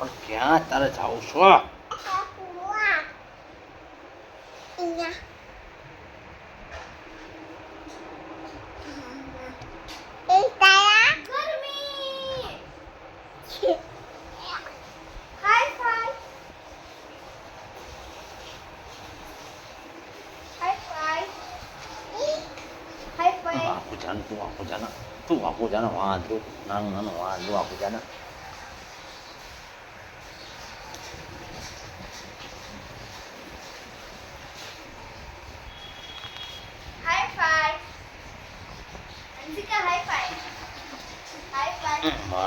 我讲，咋了？早说啊！早啊！哎呀！谁呀？小明。嗨嗨。嗨嗨。嗨嗨。啊，都哪能哪能，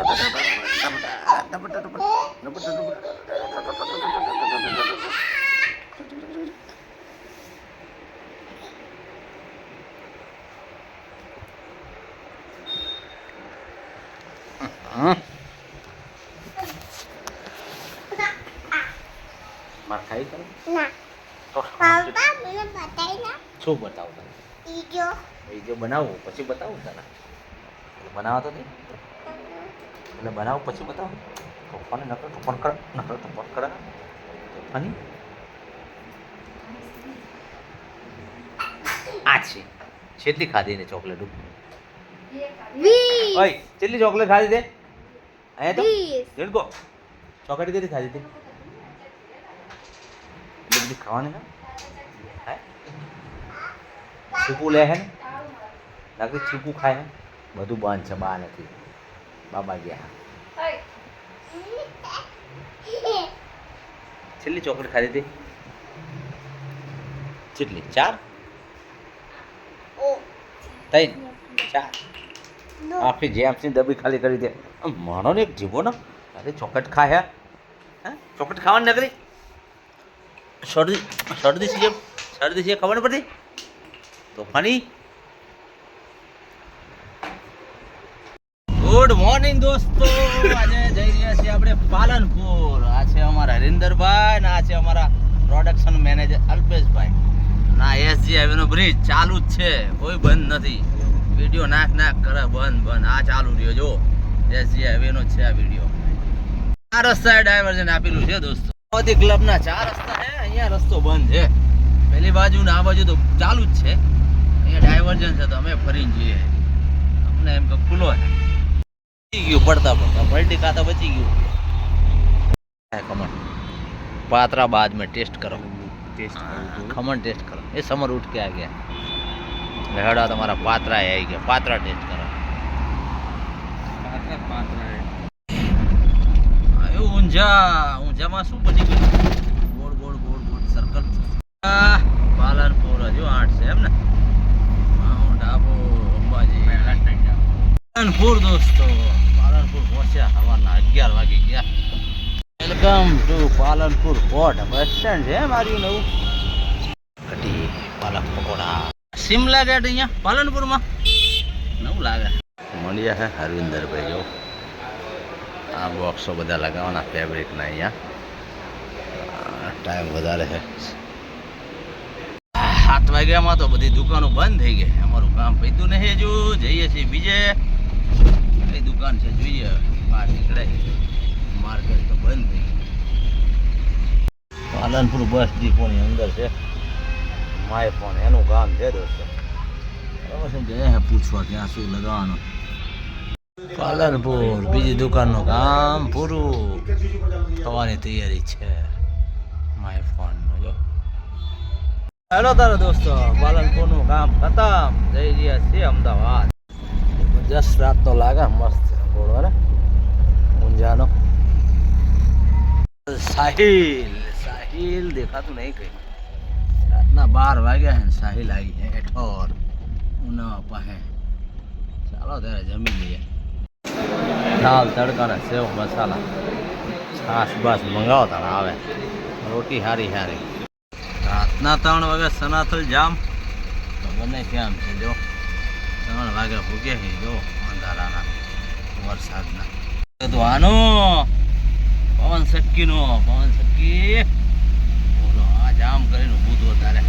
ચોકલેટો ખાય નથી અરે કાયા માર ખાઈ કરે તો શું બતાવું તને વીડિયો બનાવું પછી બતાવું તને એટલે બનાવો તો નહીં એટલે બનાવું પછી બતાવો. પપ્પાને નકર ટપણ કર નકર ટપણ કર. તોફાની આ છે. છેલ્લી ખાધી ને ચોકલેટ ઓય છેલ્લી ચોકલેટ ખાધી દે અહીંયા તો? દેડકો ચોકલેટ કેટલી ખાધી તે? એટલે બધી ખાવાની ના? હે? છીકું લે હે ને? લાગે છીકું ખાય હે બધું બંધ છે બા નથી. બાબા ગયા. છેલ્લી ચોકલેટ ખાધી હતી? કેટલી ચાર? ત્રણ ચાર. આખી જેમ્સની ડબ્બી ખાલી કરી દે. માણો ને એક જીવો ને? અરે ચોકલેટ ખાય હે. ચોકલેટ ખાવાની નગરી શરદી શરદી છે શરદી છે ખબર પડતી? તોફાની? ગુડ મોર્નિંગ દોસ્તો. આજે જઈ રહ્યા છીએ આપણે પાલનપુર. આ છે હરિન્દરભાઈ ના છે અમારા પ્રોડક્શન મેનેજર અલ્પેશભાઈ. ના એસજી હાઈવેનો બ્રિજ ચાલુ જ છે, કોઈ બંધ નથી. વીડિયો નાખ નાખ કરે, બંધ બંધ. આ ચાલુ રહ્યો જો એસજી હાઈવેનો છે આ વીડિયો. આ રસ્તાએ ડાયવર્ઝન આપેલું છે, દોસ્તો. મોતી ક્લબના ચાર રસ્તા છે, અહીંયા રસ્તો બંધ છે. પેલી બાજુ ને આ બાજુ તો ચાલુ જ છે. અહીંયા ડાયવર્ઝન છે, તો અમે ફરીને જઈએ. અમને એમ કે ખુલ્લો છે. બચી ગયું, પડતા પડતા. પલટી ખાતા બચી ગયું. કમર पात्रा बाद में टेस्ट करो खमन टेस्ट करो ये समर उठ के आ गया हेड़ा तुम्हारा पात्रा है आई गया पात्रा टेस्ट करो આયો ઊંઝા ઊંઝામાં શું બની ગયું ગોળ ગોળ ગોળ ગોળ સર્કલ આ પાલનપુર હજુ આઠ છે એમ ને માઉન્ટ આબુ અંબાજી પાલનપુર દોસ્તો પાલનપુર પહોંચ્યા સવારના અગિયાર વાગી ગયા વેલકમ ટુ પાલનપુર પોર્ટ બસ સ્ટેન્ડ છે મારી નવું. કટી પાલક પકોડા. સિમલા ગેટ અહીંયા પાલનપુરમાં. નવું લાગે. મળ્યા છે હરવિંદરભાઈ જો. આ બોક્સો બધા લગાવવાના ફેબ્રિકના અહીંયા. ટાઈમ વધારે છે સાત વાગ્યામાં તો બધી દુકાનો બંધ થઈ ગઈ. અમારું કામ પૈતું નહીં હજુ. જઈએ છીએ બીજે. કઈ દુકાન છે? જોઈએ. બહાર નીકળે માર્કેટ તો બંધ થઈ પાલનપુર બસ ડીપોની અંદર છે. માય ફોન એનું કામ છે દોસ્તો. બરાબર પૂછવા ક્યાં શું લગાવવાનું? પાલનપુર બીજી દુકાનનું કામ પૂરું. થવાની તૈયારી છે. માય ફોનનું જો. હેલો તારો દોસ્તો પાલનપુરનું કામ ખતમ. જઈ રહ્યા છીએ અમદાવાદ. જસ્ટ રાતનો લાગે મસ્ત બોલો ને. ઊંઝાનો. સાહિલ સાહિલ દેખાતું નહીં કઈ. રાતના બાર વાગ્યા હે સાહિલ આવી છે હેઠોર ઉના પાસે ચાલો ત્યારે જમી લઈએ. દાલ તડકા ને સેવ, મસાલા. છાશ બાસ મંગાવો તાણે આવે. રોટી હારી હારી. રાતના ત્રણ વાગે સનાથલ જામ. તો બંને કેમ છે, જો. ત્રણ વાગે ભૂગે છે, જો. અંધારાના, વરસાદના. તો આનો પવન સક્કીનો પવન સક્કી બોલો આ જામ કરીને ઊભું હતું તારે.